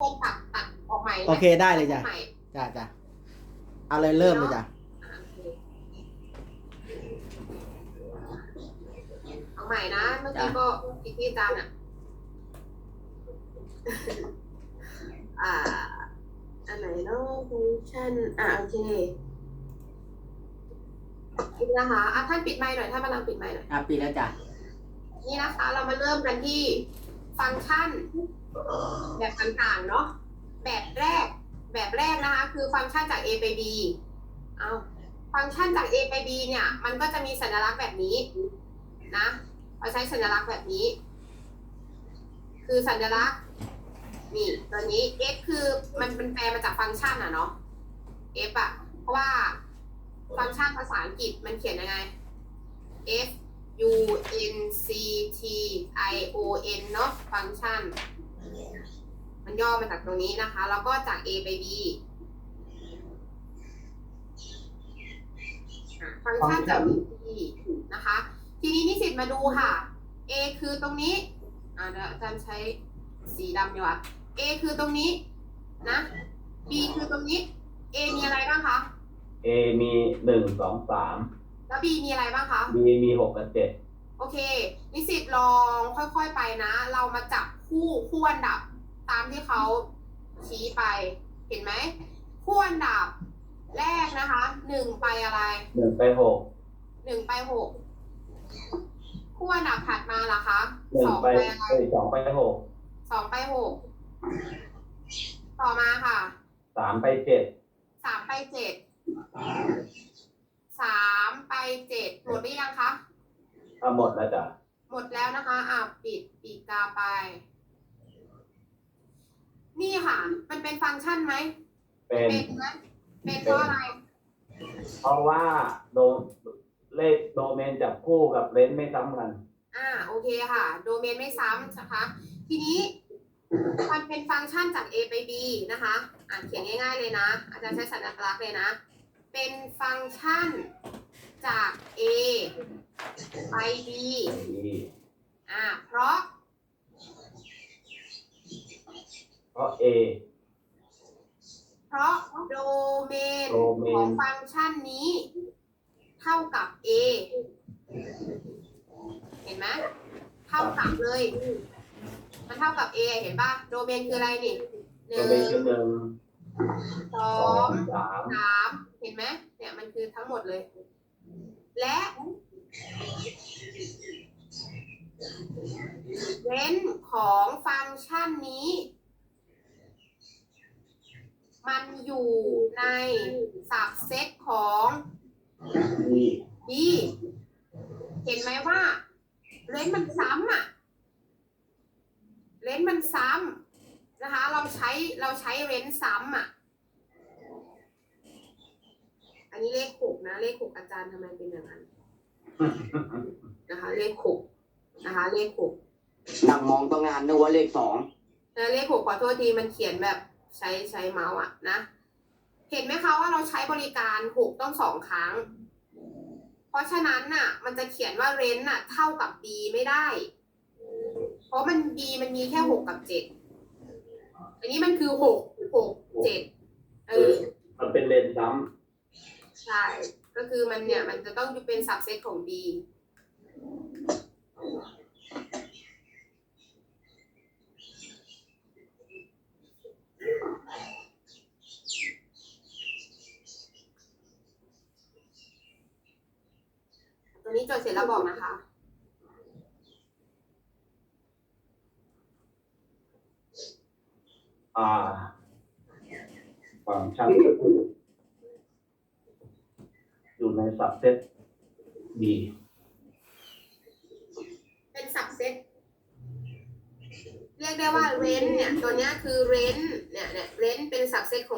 โครงตัดตัดออกใหม่นะโอเคได้เลยจ้ะใหม่จ้ะจ้ะเอาเลยเริ่มเลยจ้ะอะโอเคเอาใหม่นะ เมื่อกี้ก็ผิดที่อาจารย์อะ อ่า อันไหนเนาะฟังก์ชันอ่าโอเคนี่นะคะอะท่านปิดไมค์หน่อยท่านมาลังปิดไมค์หน่อย อะปิดแล้วจ้ะ นี่นะคะ เรามาเริ่มกันที่ฟังก์ชัน แบบต่างๆเนาะแบบแรก แบบแรกนะคะคือฟังก์ชันจาก A ไป B เอาฟังก์ชันจาก A ไป B เนี่ย มันก็จะมีสัญลักษณ์แบบนี้นะเราใช้สัญลักษณ์แบบนี้ คือสัญลักษณ์นี่ตัวนี้ f คือมันเป็นแปลมาจากฟังก์ชันอะเนาะ f อะเพราะว่าฟังก์ชันภาษาอังกฤษมันเขียนยังไง f u n c t i o n เนาะฟังก์ชัน มันย่อมาจากตรงนี้นะคะ แล้วก็จาก a ไป b อะฟังก์ชันจาก b นะคะ ทีนี้นิสิตมาดูค่ะ a คือตรงนี้อ่าเดี๋ยวอาจารย์ใช้สีดำดีกว่า A คือตรงนี้นะ B คือตรงนี้ A มีอะไรบ้างคะ A มีหนึ่งสองสามแล้ว B มีอะไรบ้างคะ B มีหกกับเจ็ดโอเค นิสิตลองค่อยๆไปนะ เรามาจับ คู่คู่อันดับ ตามที่เขาชี้ไป เห็นไหมคู่อันดับ แรกนะคะหนึ่งไปอะไรหนึ่งไปหกหนึ่งไปหกคู่อันดับถัดมาล่ะคะหนึ่สงองไปไปอะไรเอ้ยสองไปหกสองไปหกต่อมาค่ะสามไปเจ็ดสามไปเจ็ดสามไปเจ็ดหมดหรือยังคะถ้าหมดแล้วจ้ะหมดแล้วนะคะอ่าปิดปีกกาไป นี่ค่ะมันเป็นฟังก์ชันไหมเป็นเป็น ไหมเป็นเพราะอะไร เพราะว่าโดเลขโดเมนจับคู่กับเลนส์ไม่ซ้ำกัน อ่าโอเคค่ะ โดเมนไม่ซ้ำนะคะ ทีนี้มันเป็นฟังก์ชันจาก A ไป B นะคะ อ่านเขียนง่ายๆเลยนะ อาจารย์ใช้สัญลักษณ์เลยนะ เป็นฟังก์ชันจาก A ไป B อ่า เพราะ เพราะ A เพราะโดเมนโดเมน ของฟังก์ชันนี้ เท่ากับ A เห็นไหมเท่ากับเลย มันเท่ากับ A เห็นป่ะโดเมนคืออะไรนี่หโดนึ่งเมนคือหนึ่งสอสองงสามสามเห็นไหมเนี่ยมันคือทั้งหมดเลย และเว้นของฟังก์ชันนี้ มันอยู่ในสับเซตของมี B เห็นไหมว่าเลนส์มันซ้ำอะเลนส์มันซ้ำนะคะ เราใช้เราใช้เลนส์ซ้ำอะอันนี้เลขหกนะ เลขหกอาจารย์ทำไมเป็นอย่างนั้นนะคะ เลขหกนะคะ เลขหกนั่งมองตั้งนานนึกว่าเลขสองแล้วเลขหกขอโทษทีมันเขียนแบบ ใช้ใช้เมาส์อะนะ เห็นไหมคะว่าเราใช้บริการหกต้องสองครั้ง เพราะฉะนั้นน่ะ มันจะเขียนว่าเรนน่ะ เท่ากับ B ไม่ได้ เพราะมัน B มันมีแค่หกกับเจ็ดอันนี้มันคือหกหกเจ็ดเออ มันเป็นเลนส์ซ้ใช่ ก็คือมันเนี่ย มันจะต้องเป็นสับเซตของ B ตัวนี้จดเสร็จแล้วบอกนะคะำอ่าฟังก์ชันอยู่ในสับเซต B เป็นสับเซตเรียกได้ว่าเรนเนี่ย ตัวเนี้ยคือเรนเนี่ยเนี่ยเรนเป็นสับเซตของ